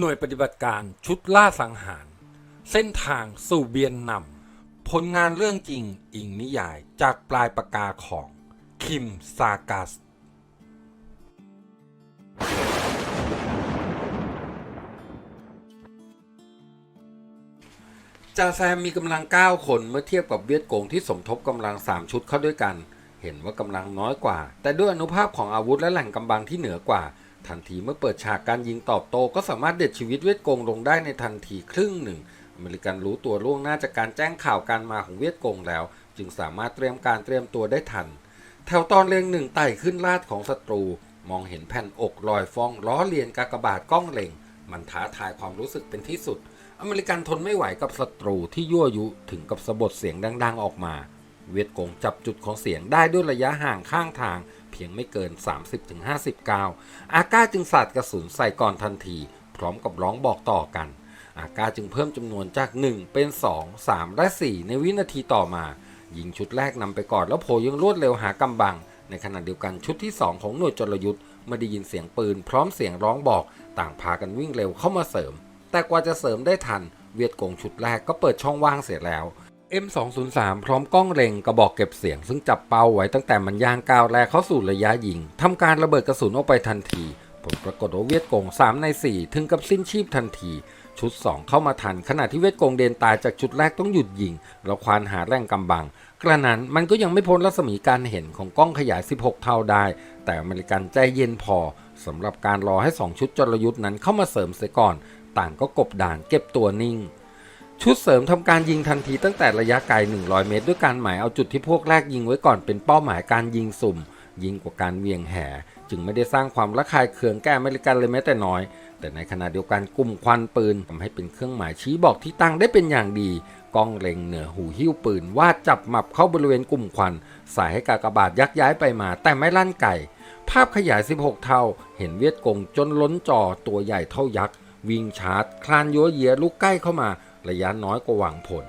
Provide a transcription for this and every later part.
หน่วยปฏิบัติการชุดล่าสังหาร เส้นทางสู่เบียนนำผลงานเรื่องจริงอิงนิยายจากปลายปากกาของ คิมซากัส จาแซมมีกำลัง 9 คนเมื่อเทียบกับเวียดกงที่สมทบกำลัง 3 ชุดเข้าด้วยกัน เห็นว่ากำลังน้อยกว่า แต่ด้วยอนุภาพของอาวุธและแหล่งกำบังที่เหนือกว่า ทันทีเมื่อเปิดฉากการยิงตอบโต้ก็สามารถเด็ดชีวิตเวียดกงลงได้ในทันทีครึ่งหนึ่ง อเมริกันรู้ตัวล่วงหน้าจากการแจ้งข่าวการมาของเวียดกงแล้ว จึงสามารถเตรียมการเตรียมตัวได้ทัน แถวตอนเรียงหนึ่งไต่ขึ้นลาดของศัตรู มองเห็นแผ่นอกลอยฟองล้อเลียนกากบาทกล้องเล็ง มันท้าทายความรู้สึกเป็นที่สุด อเมริกันทนไม่ไหวกับศัตรูที่ยั่วยุถึงกับสะบดเสียงดัง ๆ ออกมา เวียดกงจับจุดของเสียงได้ด้วยระยะห่างข้างทาง เพียงไม่เกิน 30-50ก้าว อาก้าจึงสาดกระสุนใส่ก่อนทันที พร้อมกับร้องบอกต่อกัน อาก้าจึงเพิ่มจำนวนจาก 1 เป็น 2 3 และ 4 ในวินาทีต่อมา ยิงชุดแรกนำไปก่อนแล้วโผยังรวดเร็วหากำบัง ในขณะเดียวกันชุดที่ 2 ของหน่วยจรยุทธ์เมื่อได้ยินเสียงปืน พร้อมเสียงร้องบอก ต่างพากันวิ่งเร็วเข้ามาเสริม แต่กว่าจะเสริมได้ทัน เวียดกงชุดแรกก็เปิดช่องว่างเสียแล้ว M203 พร้อมกล้องเล็งกระบอกเก็บเสียง ซึ่งจับเป้าไว้ตั้งแต่มันย่างก้าวแรกเข้าสู่ระยะยิงทำการระเบิดกระสุนออกไปทันที ผลปรากฏว่าเวียดกง 3 ใน 4 ถึงกับสิ้นชีพทันที ชุด 2 เข้ามาทัน ขณะที่เวียดกงเดนตายจากชุดแรกต้องหยุดยิงแล้วควานหาแรงกำบัง กระนั้นมันก็ยังไม่พ้นรัศมีการเห็นของกล้องขยาย 16 เท่าได้ แต่อเมริกันใจเย็นพอสำหรับการรอให้ 2 ชุดจรยุทธ์นั้นเข้ามาเสริมเสียก่อน ต่างก็กบด่านเก็บตัวนิ่ง ชุดเสริมทำการยิงทันทีตั้งแต่ระยะไกล 100 เมตร ด้วยการหมายเอาจุดที่พวกแรกยิงไว้ก่อนเป็นเป้าหมายการยิงสุ่ม ยิงกว่าการเวียงแห่จึงไม่ได้สร้างความระคายเคืองแก่อเมริกันเลยแม้แต่น้อย แต่ในขณะเดียวกันกลุ่มควันปืนทำให้เป็นเครื่องหมายชี้บอกที่ตั้งได้เป็นอย่างดีกล้องเล็งเหนือหูหิ้วปืนวาดจับหมับเข้าบริเวณกลุ่มควันสายให้กากบาทยักย้ายไปมา แต่ไม่ลั่นไก่ ภาพขยาย 16 เท่า เห็นเวียดกงจนล้นจอตัวใหญ่เท่ายักษ์วิ่งชาร์จคลานยัวเยียลุกใกล้เข้ามา ระยะน้อยกว่าหวังผล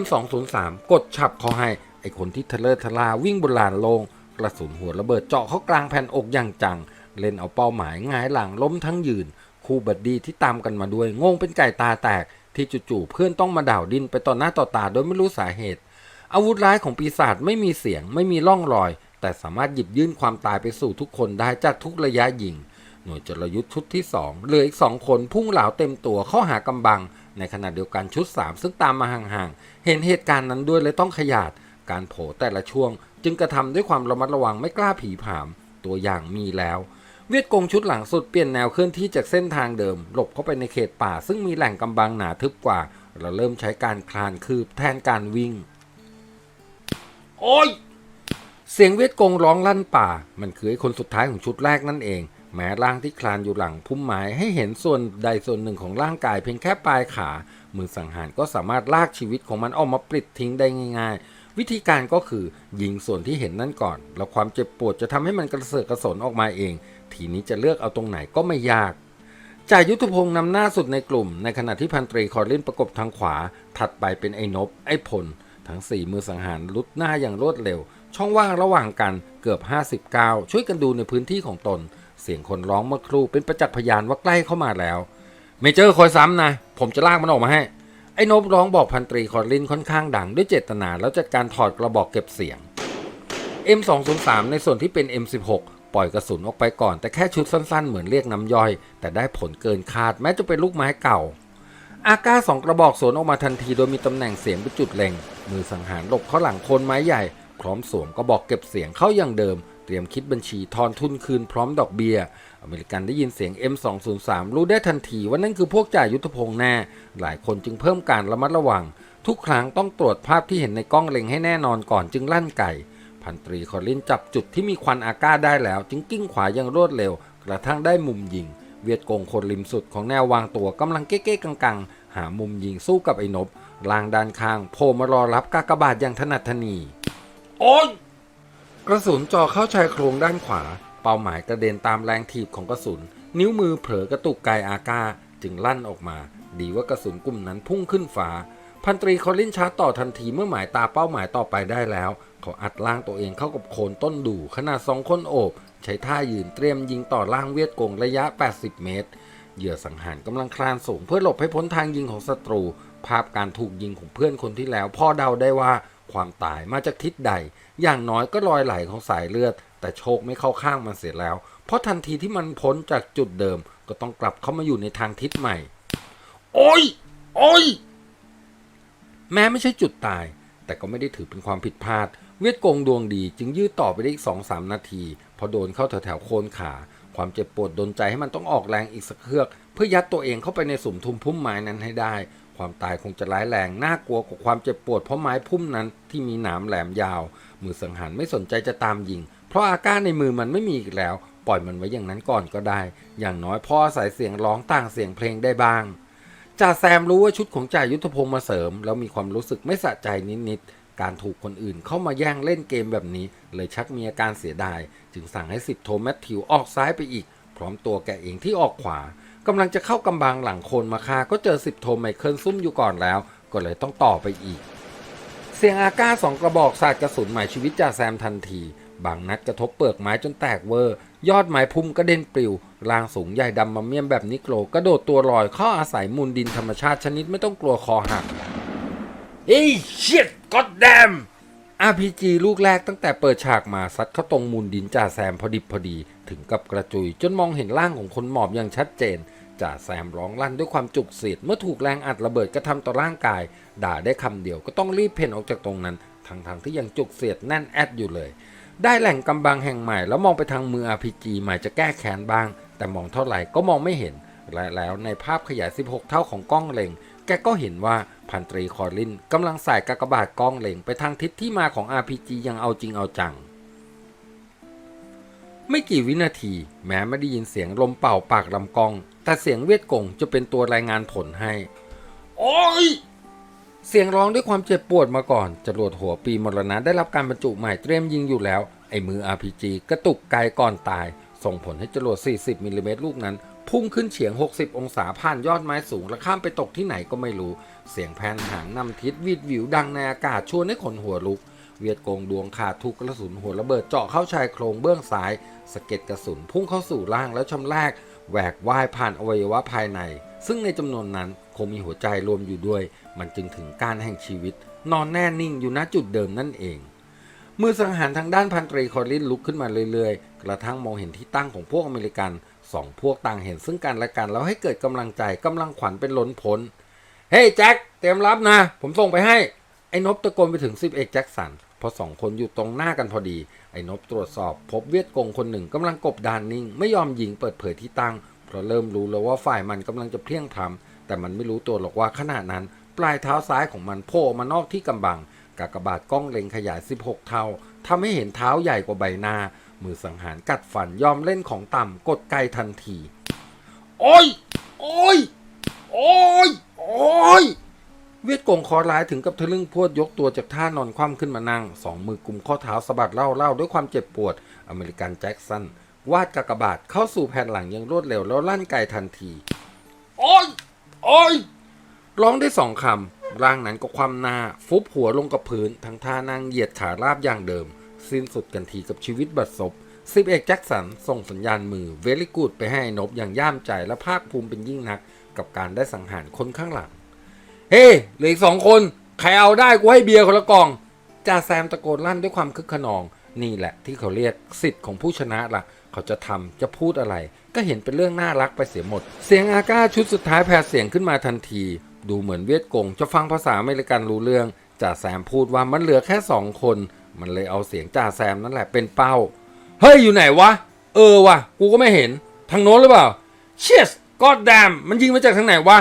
M203 กดฉับเขาให้ ไอคนที่ทะเลทะลาวิ่งบนลานโลงกระสุนหัวระเบิดเจาะเข้ากลางแผ่นอกอย่างจัง เล่นเอาเป้าหมายงายหลังล้มทั้งยืน คู่บัดดีที่ตามกันมาด้วยงงเป็นไก่ตาแตก ที่จู่ๆเพื่อนต้องมาด่าวดินไปต่อหน้าต่อตาโดยไม่รู้สาเหตุ อาวุธร้ายของปีศาจไม่มีเสียงไม่มีร่องรอย แต่สามารถหยิบยื่นความตายไปสู่ทุกคนได้จากทุกระยะยิงหน่วยจรยุทธ์ชุดที่2เหลืออีก2คนพุ่งเหลาเต็มตัวเข้าหากำบัง ในขณะเดียวกันชุด 3 ซึ่งตามมาห่างๆ เห็นเหตุการณ์นั้นด้วยเลยต้องขยาด การโผแต่ละช่วง จึงกระทำด้วยความระมัดระวังไม่กล้าผีผาม ตัวอย่างมีแล้ว เวียดกงชุดหลังสุดเปลี่ยนแนวเคลื่อนที่จากเส้นทางเดิม หลบเข้าไปในเขตป่า ซึ่งมีแหล่งกำบังหนาทึบกว่า เราเริ่มใช้การคลานคืบแทนการวิ่ง โอ้ยเสียงเวียดกงร้องลั่นป่า มันคือไอ้คนสุดท้ายของชุดแรกนั่นเอง แม้ร่างที่คลานอยู่หลังพุ่มไม้ให้เห็นส่วนใดส่วนหนึ่งของร่างกายเพียงแค่ปลายขา มือสังหารก็สามารถลากชีวิตของมันออกมาปลิดทิ้งได้ง่าย ๆ วิธีการก็คือยิงส่วนที่เห็นนั่นก่อน แล้วความเจ็บปวดจะทำให้มันกระเสือกกระสนออกมาเอง ทีนี้จะเลือกเอาตรงไหนก็ไม่ยากจ่ายุทธพงศ์นำหน้าสุดในกลุ่ม ในขณะที่พันตรีคอรลินประกบทางขวา ถัดไปเป็นไอ้นบ ไอ้พล ทั้งสี่มือสังหารลุดหน้าอย่างรวดเร็ว ช่องว่างระหว่างกันเกือบ 59 ช่วยกันดูในพื้นที่ของตน เสียงคนร้องเมื่อครู่เป็นประจักษ์พยานว่าใกล้เข้ามาแล้ว เมเจอร์คอยซ้ำนะ ผมจะลากมันออกมาให้ ไอ้นบร้องบอกพันตรีคอรลินค่อนข้างดังด้วยเจตนาแล้วจัดการถอดกระบอกเก็บเสียง M203 ในส่วนที่เป็น M16 ปล่อยกระสุนออกไปก่อนแต่แค่ชุดสั้นๆ เหมือนเรียกน้ำย่อย แต่ได้ผลเกินคาดแม้จะเป็นลูกไม้เก่า อาก้าสองกระบอกสวนออกมาทันทีโดยมีตำแหน่งเสียงเป็นจุดเล็ง มือสังหารหลบเข้าหลังโคนไม้ใหญ่พร้อมสวมกระบอกเก็บเสียงเข้าอย่างเดิม เตรียมคิดบัญชีทอนทุนคืนพร้อมดอกเบีย้ย อเมริกันได้ยินเสียง M203 รู้ได้ทันทีว่านั่นคือพวกจ่ายุทธพงษ์แน่ หลายคนจึงเพิ่มการระมัดระวัง ทุกครั้งต้องตรวจภาพที่เห็นในกล้องเล็งให้แน่นอนก่อนจึงลั่นไก่ พันตรีคอรลินจับจุดที่มีควันอาก้าได้แล้ว จึงกิ้งขวาอย่างรวดเร็ว กระทั่งได้มุมยิง เวียดกงคนริมสุดของแนววางตัวกำลังเก้ๆกังๆ หามุมยิงสู้กับไอ้นบลางด้านข้างโผล่มารอรับกากบาทอย่างถนัดถนีโอ้ย กระสุนจ่อเข้าชายโครงด้านขวา เป้าหมายกระเด็นตามแรงถีบของกระสุน นิ้วมือเผลอกระตุกไกอาก้าจึงลั่นออกมา ดีว่ากระสุนกลุ่มนั้นพุ่งขึ้นฟ้า พันตรีคอลลินชาร์จต่อทันทีเมื่อหมายตาเป้าหมายต่อไปได้แล้ว เขาอัดล่างตัวเองเข้ากับโคนต้นดูขนาดสองคนโอบ ใช้ท่ายืนเตรียมยิงต่อล่างเวียดกงระยะ 80 เมตร เหยื่อสังหารกำลังคลานสูงเพื่อหลบให้พ้นทางยิงของศัตรู ภาพการถูกยิงของเพื่อนคนที่แล้วพ่อเดาได้ว่า ความตายมาจากทิศใด อย่างน้อยก็รอยไหลของสายเลือด แต่โชคไม่เข้าข้างมันเสียแล้ว เพราะทันทีที่มันพ้นจากจุดเดิม ก็ต้องกลับเข้ามาอยู่ในทางทิศใหม่ โอ้ย โอ้ย แม้ไม่ใช่จุดตาย แต่ก็ไม่ได้ถือเป็นความผิดพลาด เวียดกงดวงดีจึงยืดต่อไปได้อีกสองสามนาที พอโดนเข้าแถวแถวโคนขา ความเจ็บปวดดนใจให้มันต้องออกแรงอีกสักเครือก เพื่อยัดตัวเองเข้าไปในสุ่มทุมพุ่มไม้นั้นให้ได้ ความตายคงจะร้ายแรงน่ากลัวกว่าความเจ็บปวดเพราะไม้พุ่มนั้นที่มีหนามแหลมยาว มือสังหารไม่สนใจจะตามยิง เพราะอาการในมือมันไม่มีอีกแล้ว ปล่อยมันไว้อย่างนั้นก่อนก็ได้ อย่างน้อยพ่ออาศัยเสียงร้องต่างเสียงเพลงได้บ้างจ่าแซมรู้ว่าชุดของจ่ายุทธพงศ์มาเสริม แล้วมีความรู้สึกไม่สะใจนิดๆการถูกคนอื่นเข้ามาแย่งเล่นเกมแบบนี้ เลยชักมีอาการเสียดาย จึงสั่งให้สิบโทแมทธิวออกซ้ายไปอีก พร้อมตัวแกเองที่ออกขวา กำลังจะเข้ากำบังหลังโคนมาคาก็เจอสิบโทไมเคิลซุ่มอยู่ก่อนแล้ว ก็เลยต้องต่อไปอีก เสียงอาก้าสองกระบอกสาดกระสุนหมายชีวิตจ่าแซมทันที บางนัดกระทบเปลือกไม้จนแตกเวอร์ ยอดไม้พุ่มกระเด็นปลิวร่างสูงใหญ่ดำมาเมียมแบบนิโกรกระโดดตัวลอยเข้าอาศัยมูลดินธรรมชาติชนิดไม่ต้องกลัวคอหักเฮ้ยเชิดก็ดแดม RPG ลูกแรกตั้งแต่เปิดฉากมาซัดเข้าตรงมูลดินจ่าแซมพอดิบพอดี ถึงกับกระจุย จนมองเห็นร่างของคนหมอบอย่างชัดเจนจ่าแซมร้องลั่นด้วยความจุกเสียดเมื่อถูกแรงอัดระเบิดกระทำต่อร่างกาย ด่าได้คำเดียวก็ต้องรีบเพ่นออกจากตรงนั้นทั้งๆที่ยังจุกเสียดแน่นแอดอยู่เลย ได้แหล่งกำบังแห่งใหม่แล้วมองไปทางมือ RPG หมายจะแก้แค้นบ้าง แต่มองเท่าไหร่ก็มองไม่เห็นและแล้วในภาพขยาย 16 เท่าของกล้องเล็ง แกก็เห็นว่าพันตรีคอร์ลินกำลังใส่กากบาทกล้องเล็งไปทางทิศที่มาของ RPG ยังเอาจริงเอาจัง ไม่กี่วินาที แม้ไม่ได้ยินเสียงลมเป่าปากลำกล้อง แต่เสียงเวียดกงจะเป็นตัวรายงานผลให้ โอ้ยเสียงร้องด้วยความเจ็บปวดมาก่อน จรวดหัวปีมรณะได้รับการบรรจุใหม่เตรียมยิงอยู่แล้ว ไอ้มือ RPG กระตุกไกลก่อนตาย ส่งผลให้จรวด 40มิลลิเมตรลูกนั้น พุ่งขึ้นเฉียง 60 องศาผ่านยอดไม้สูง และข้ามไปตกที่ไหนก็ไม่รู้ เสียงแผ่นหางนำทิศวิดวิวดังในอากาศชวนให้ขนหัวลุก เวียดกงดวงขาดถูกกระสุนหัวระเบิดเจาะเข้าชายโครงเบื้องซ้ายสะเก็ดกระสุนพุ่งเข้าสู่ร่างแล้วชำแรกแหวกว่ายผ่านอวัยวะภายใน ซึ่งในจำนวนนั้นคงมีหัวใจรวมอยู่ด้วย มันจึงถึงการแห่งชีวิต นอนแน่นิ่งอยู่ณจุดเดิมนั่นเองมือสังหารทางด้านพันตรีคอรินลุกขึ้นมาเรื่อยๆ กระทั่งมองเห็นที่ตั้งของพวกอเมริกัน สองพวกต่างเห็นซึ่งกันและกันแล้วให้เกิดกำลังใจกำลังขวัญเป็นล้นพ้น เฮ้ยแจ็คเตรียมรับนะ ผมส่งไปให้ ไอ้นบตะโกนไปถึงสิบเอกแจ็คสันพอสองคนอยู่ตรงหน้ากันพอดี ไอ้นบตรวจสอบ พบเวียดกงคนหนึ่งกำลังกบดานนิ่ง ไม่ยอมยิงเปิดเผยที่ตั้ง เพราะเริ่มรู้แล้วว่าฝ่ายมันกำลังจะเพี้ยงพล้ำแต่มันไม่รู้ตัวหรอกว่าขณะนั้น ปลายเท้าซ้ายของมันโผล่มานอกที่กำบังกากบาทกล้องเล็งขยาย 16 เท่าทำให้เห็นเท้าใหญ่กว่าใบหน้า มือสังหารกัดฟันยอมเล่นของต่ำกดไกทันที โอ้ย โอ้ย โอ้ย โอ้ย เวียดกงคอร้ายถึงกับทะลึ่งพวดยกตัวจากท่านอนคว่ำขึ้นมานั่ง สองมือกุมข้อเท้าสะบัดเล่าเล่าด้วยความเจ็บปวด อเมริกันแจ็คสันวาดกากบาทเข้าสู่แผ่นหลังอย่างรวดเร็วแล้วลั่นไกทันที โอ้ย โอ้ย ร้องได้สองคำร่างนั้นก็คว่ำหน้า ฟุบหัวลงกับพื้นทั้งท่านั่งเหยียดขาราบอย่างเดิม สิ้นสุดกันทีกับชีวิตบัดซบสิบเอกแจ็คสันส่งสัญญาณมือเวลิกูดไปให้นบอย่างย่ามใจและภาคภูมิเป็นยิ่งนัก กับการได้สังหารคนข้างหลัง เฮ้เหลืออีกสองคน ใครเอาได้กูให้เบียร์คนละกล่องจ่าแซมตะโกนลั่นด้วยความคึกขนอง นี่แหละที่เขาเรียกสิทธิ์ของผู้ชนะละ่ะ เขาจะทำจะพูดอะไร ก็เห็นเป็นเรื่องน่ารักไปเสียหมด เสียงอาก้าชุดสุดท้ายแผ่เสียงขึ้นมาทันที ดูเหมือนเวียดกงจะฟังภาษาอเมริกันรู้เรื่องจ่าแซมพูดว่ามันเหลือแค่สองคน มันเลยเอาเสียงจ่าแซมนั่นแหละเป็นเป้า เฮ้ย อยู่ไหนวะ เออวะกูก็ไม่เห็น ทางโน้นหรือเปล่า เชียสกอดแดมมันยิงมาจากทางไหนวะ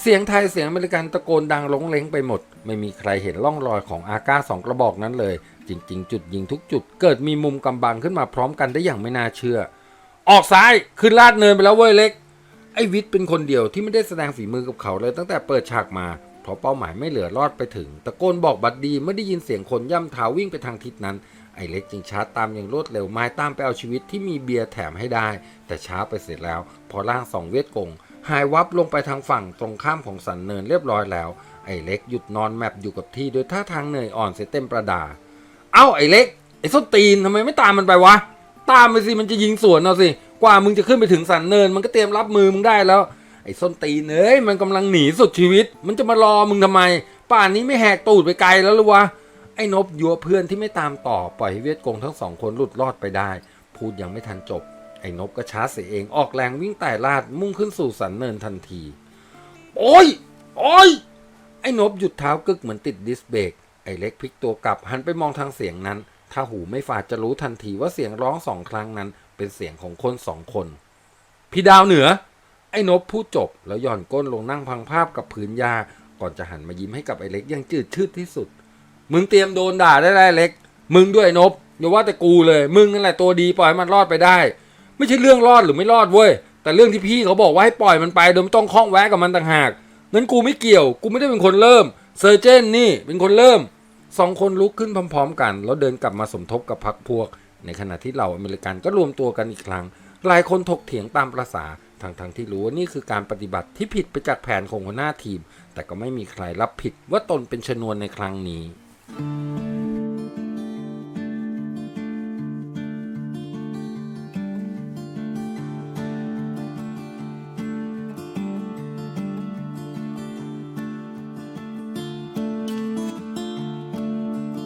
เสียงไทยเสียงอเมริกันตะโกนดังลงเล้งไปหมด ไม่มีใครเห็นร่องรอยของอาก้าสองกระบอกนั้นเลย จริง ๆ จุดยิงทุกจุด เกิดมีมุมกำบังขึ้นมาพร้อมกันได้อย่างไม่น่าเชื่อ ออกซ้ายขึ้นลาดเนินไปแล้วเว้ยเล็กไอ้วิทย์เป็นคนเดียวที่ไม่ได้แสดงฝีมือกับเขาเลยตั้งแต่เปิดฉากมา เพราะเป้าหมายไม่เหลือรอดไปถึง ตะโกนบอกบัดดีเมื่อได้ยินเสียงคนย่ำเท้าวิ่งไปทางทิศนั้น ไอ้เล็กจึงชาตามอย่างรวดเร็วไม้ตามไปเอาชีวิตที่มีเบียร์แถมให้ได้ แต่ช้าไปเสร็จแล้ว พอร่างสองเวทกงหายวับลงไปทางฝั่งตรงข้ามของสันเนินเรียบร้อยแล้ว ไอ้เล็กหยุดนอนแมปอยู่กับที่โดยท่าทางเหนื่อยอ่อนเสียเต็มประดา เอ้าไอ้เล็กไอ้ส้นตีนทำไมไม่ตามมันไปวะ ตามไปสิมันจะยิงสวนเอาสิ กว่ามึงจะขึ้นไปถึงสันเนิน มันก็เตรียมรับมือมึงได้แล้ว ไอ้ส้นตีนเอ้ยมันกำลังหนีสุดชีวิต มันจะมารอมึงทำไม ป่านนี้ไม่แหกตูดไปไกลแล้วหรือวะไอ้นบยัวเพื่อนที่ไม่ตามต่อปล่อยให้เวียดกงทั้งสองคนหลุดรอดไปได้ พูดยังไม่ทันจบ ไอ้นบก็ช้าเสียเองออกแรงวิ่งไต่ลาดมุ่งขึ้นสู่สันเนินทันที โอ้ยโอ้ยไอ้นบหยุดเท้ากึกเหมือนติดดิสเบรกไอ้เล็กพลิกตัวกลับหันไปมองทางเสียงนั้น ถ้าหูไม่ฝาดจะรู้ทันทีว่าเสียงร้องสองครั้งนั้น เป็นเสียงของคนสองคน พี่ดาวเหนือ ไอ้นบพูดจบแล้วหย่อนก้นลงนั่งพังภาพกับพื้นหญ้าก่อนจะหันมายิ้มให้กับไอ้เล็กยังจืดชืดที่สุด มึงเตรียมโดนด่าได้แล้วเล็ก มึงด้วยไอ้นบอย่าว่าแต่กูเลย มึงนั่นแหละตัวดีปล่อยมันรอดไปได้ ไม่ใช่เรื่องรอดหรือไม่รอดเว้ย แต่เรื่องที่พี่เขาบอกว่าให้ปล่อยมันไปโดยไม่ต้องข้องแวะกับมันต่างหากงั้นกูไม่เกี่ยว กูไม่ได้เป็นคนเริ่ม เซอร์เจนนี่เป็นคนเริ่มสองคนลุกขึ้นพร้อม ๆ กัน แล้วเดินกลับมาสมทบกับพรรคพวก ในขณะที่เหล่าอเมริกันก็รวมตัวกันอีกครั้งหลายคนถกเถียงตามประษา ทั้งๆที่รู้ว่านี่คือการปฏิบัติที่ผิดไปจากแผนของหัวหน้าทีม แต่ก็ไม่มีใครรับผิดว่าตนเป็นชนวนในครั้งนี้